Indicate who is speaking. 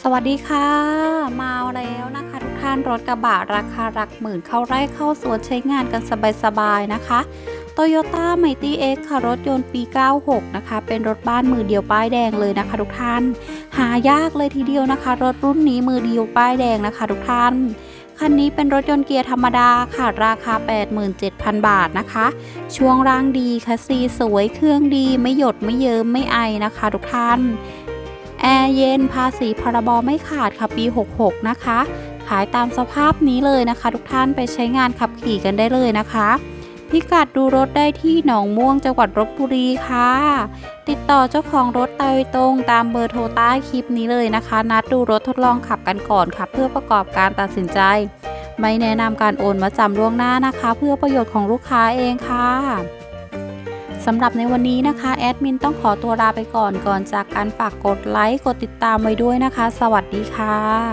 Speaker 1: สวัสดีค่ะ มาแล้วนะคะ ทุกท่านรถกระบะราคาหลักหมื่นเข้าไร่เข้าสวนใช้งานกันสบายๆนะคะ Toyota m i g h t y X ค่ะ รถยนต์ปี 96 นะคะ เป็นรถบ้านมือเดียวป้ายแดงเลยนะคะ ทุกท่าน หายากเลยทีเดียวนะคะ รถรุ่นนี้มือเดียวป้ายแดงนะคะ ทุกท่านคันนี้เป็นรถยนต์เกียร์ธรรมดาค่ะ ราคา 87,000 บาทนะคะ ช่วงล่างดีคัสซีสวยเครื่องดีไม่หยดไม่เยิ้มไม่ไอนะคะ ทุกท่าน แอร์เย็นภาษีพรบไม่ขาดค่ะปี 66 นะคะ ขายตามสภาพนี้เลยนะคะ ทุกท่านไปใช้งานขับขี่กันได้เลยนะคะ พิกัดดูรถได้ที่หนองม่วงจังหวัดลบบุรีค่ะ ติดต่อเจ้าของรถโดยตรงตามเบอร์โทรใต้คลิปนี้เลยนะคะ นัดดูรถทดลองขับกันก่อนค่ะ เพื่อประกอบการตัดสินใจ ไม่แนะนำการโอนมาจำล่วงหน้านะคะ เพื่อประโยชน์ของลูกค้าเองค่ะ สำหรับในวันนี้นะคะแอดมินต้องขอตัวลาไปก่อนก่อนจากการฝากกดไลค์กดติดตามไว้ด้วยนะคะ สวัสดีค่ะ